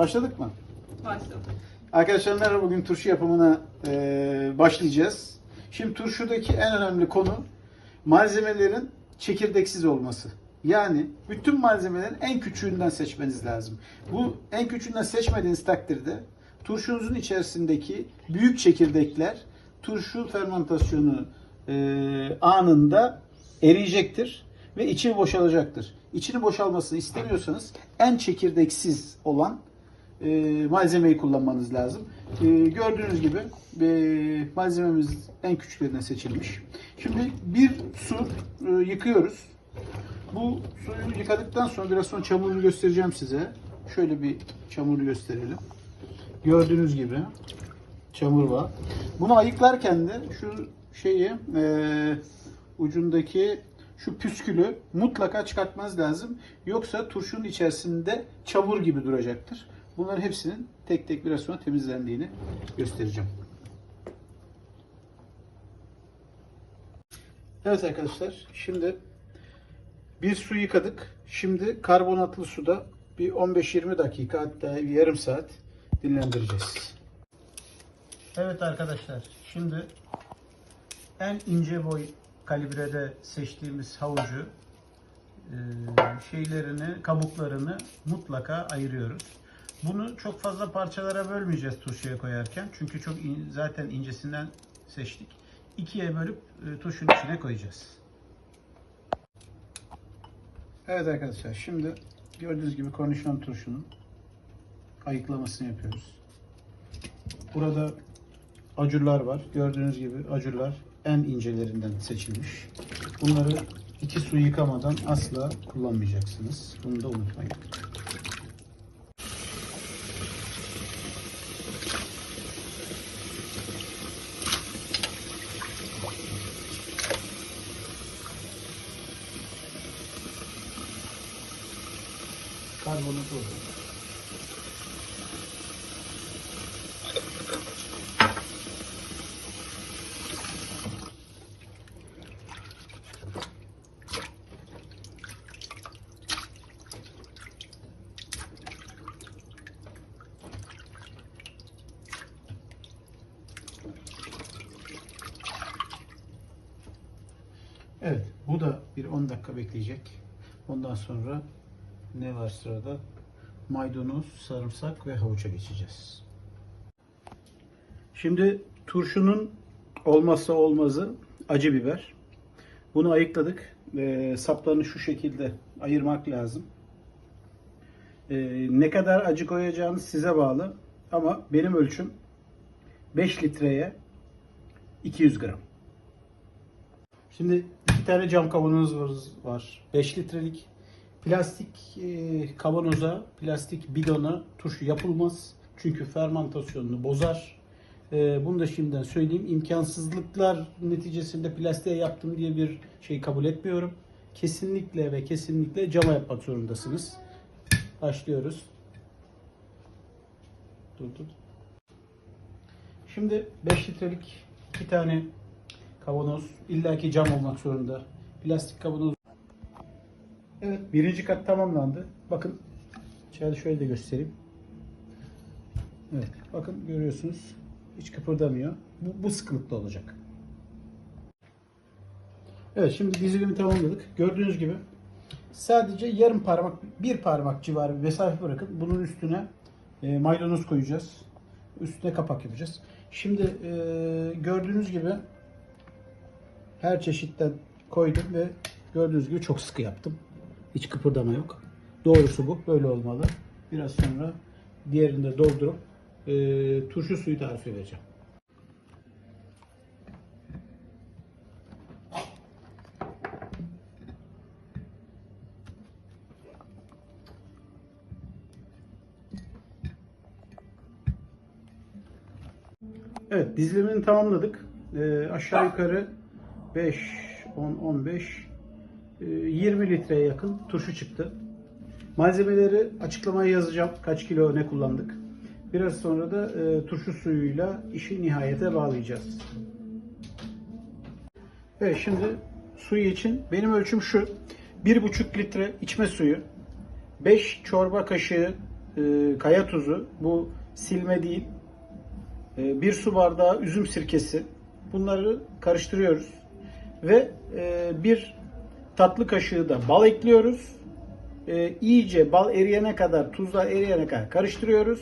Başladık mı? Başladık. Arkadaşlar merhaba. Bugün turşu yapımına e, başlayacağız. Şimdi turşudaki en önemli konu malzemelerin çekirdeksiz olması. Yani bütün malzemelerin en küçüğünden seçmeniz lazım. Bu en küçüğünden seçmediğiniz takdirde turşunuzun içerisindeki büyük çekirdekler turşu fermentasyonu e, anında eriyecektir ve içi boşalacaktır. İçini boşalmasını istemiyorsanız en çekirdeksiz olan e, malzemeyi kullanmanız lazım. E, gördüğünüz gibi e, malzememiz en küçüklerinden seçilmiş. Şimdi bir su e, yıkıyoruz. Bu suyu yıkadıktan sonra biraz sonra çamurunu göstereceğim size. Şöyle bir çamurunu gösterelim. Gördüğünüz gibi çamur var. Bunu ayıklarken de şu şeyi e, ucundaki şu püskülü mutlaka çıkartmanız lazım. Yoksa turşunun içerisinde çamur gibi duracaktır. Bunların hepsinin tek tek biraz sonra temizlendiğini göstereceğim. Evet arkadaşlar şimdi bir su yıkadık. Şimdi karbonatlı suda bir 15-20 dakika hatta bir yarım saat dinlendireceğiz. Evet arkadaşlar şimdi en ince boy kalibrede seçtiğimiz havucu e, şeylerini, kabuklarını mutlaka ayırıyoruz. Bunu çok fazla parçalara bölmeyeceğiz turşuya koyarken. Çünkü çok in- zaten incesinden seçtik. İkiye bölüp e, turşunun içine koyacağız. Evet arkadaşlar şimdi gördüğünüz gibi kornişon turşunun ayıklamasını yapıyoruz. Burada acurlar var. Gördüğünüz gibi acurlar en incelerinden seçilmiş. Bunları iki su yıkamadan asla kullanmayacaksınız. Bunu da unutmayın. Karbonat olur. Evet, bu da bir 10 dakika bekleyecek. Ondan sonra ne var sırada? Maydanoz, sarımsak ve havuça geçeceğiz. Şimdi turşunun olmazsa olmazı acı biber. Bunu ayıkladık. Ee, saplarını şu şekilde ayırmak lazım. Ee, ne kadar acı koyacağınız size bağlı. Ama benim ölçüm 5 litreye 200 gram. Şimdi iki tane cam kavanozumuz var. 5 litrelik plastik e, kavanoza, plastik bidona turşu yapılmaz. Çünkü fermentasyonunu bozar. E, bunu da şimdiden söyleyeyim. İmkansızlıklar neticesinde plastiğe yaptım diye bir şey kabul etmiyorum. Kesinlikle ve kesinlikle cama yapmak zorundasınız. Başlıyoruz. Dur dur. Şimdi 5 litrelik iki tane kavanoz illaki cam olmak zorunda. Plastik kavanoz. Evet birinci kat tamamlandı. Bakın içeride şöyle de göstereyim. Evet bakın görüyorsunuz hiç kıpırdamıyor. Bu, bu sıkılıkta olacak. Evet şimdi dizilimi tamamladık. Gördüğünüz gibi sadece yarım parmak, bir parmak civarı bir mesafe bırakıp bunun üstüne e, maydanoz koyacağız. Üstüne kapak yapacağız. Şimdi e, gördüğünüz gibi her çeşitten koydum ve gördüğünüz gibi çok sıkı yaptım. Hiç kıpırdama yok. Doğrusu bu. Böyle olmalı. Biraz sonra diğerini de doldurup e, turşu suyu tarifi vereceğim. Evet dizilimini tamamladık. E, aşağı yukarı 5, 10, 15, e, 20 litreye yakın turşu çıktı. Malzemeleri açıklamaya yazacağım. Kaç kilo ne kullandık. Biraz sonra da e, turşu suyuyla işi nihayete bağlayacağız. Evet şimdi suyu için benim ölçüm şu. 1,5 litre içme suyu, 5 çorba kaşığı e, kaya tuzu, bu silme değil, e, bir su bardağı üzüm sirkesi. Bunları karıştırıyoruz ve e, bir tatlı kaşığı da bal ekliyoruz. E, iyice bal eriyene kadar, tuzlar eriyene kadar karıştırıyoruz.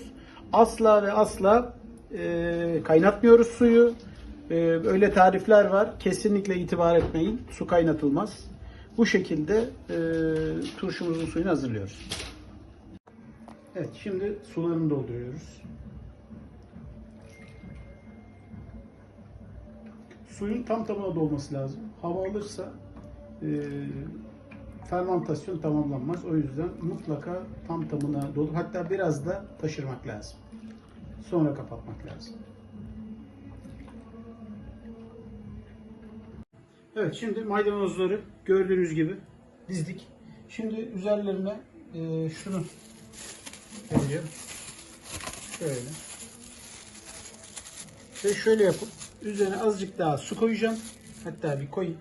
Asla ve asla e, kaynatmıyoruz suyu. E, öyle tarifler var. Kesinlikle itibar etmeyin. Su kaynatılmaz. Bu şekilde e, turşumuzun suyunu hazırlıyoruz. Evet, şimdi sularını dolduruyoruz. Suyun tam tamına dolması lazım. Hava alırsa fermantasyon tamamlanmaz. O yüzden mutlaka tam tamına dolu. Hatta biraz da taşırmak lazım. Sonra kapatmak lazım. Evet şimdi maydanozları gördüğünüz gibi dizdik. Şimdi üzerlerine e, şunu koyuyorum. Şöyle. Ve şöyle yapıp üzerine azıcık daha su koyacağım. Hatta bir koyayım.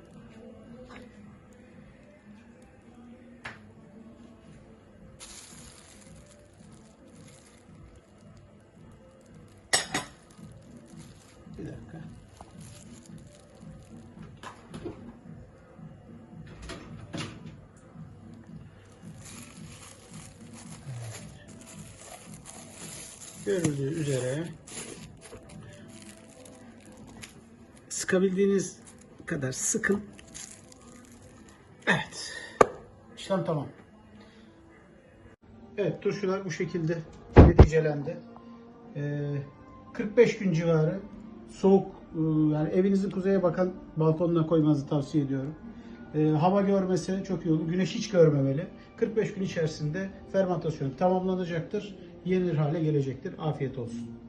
Görüldüğü üzere sıkabildiğiniz kadar sıkın. Evet. İşlem tamam. Evet turşular bu şekilde neticelendi. Ee, 45 gün civarı soğuk e, yani evinizin kuzeye bakan balkonuna koymanızı tavsiye ediyorum. Ee, hava görmese çok iyi olur. Güneş hiç görmemeli. 45 gün içerisinde fermentasyon tamamlanacaktır. Yenir hale gelecektir. Afiyet olsun.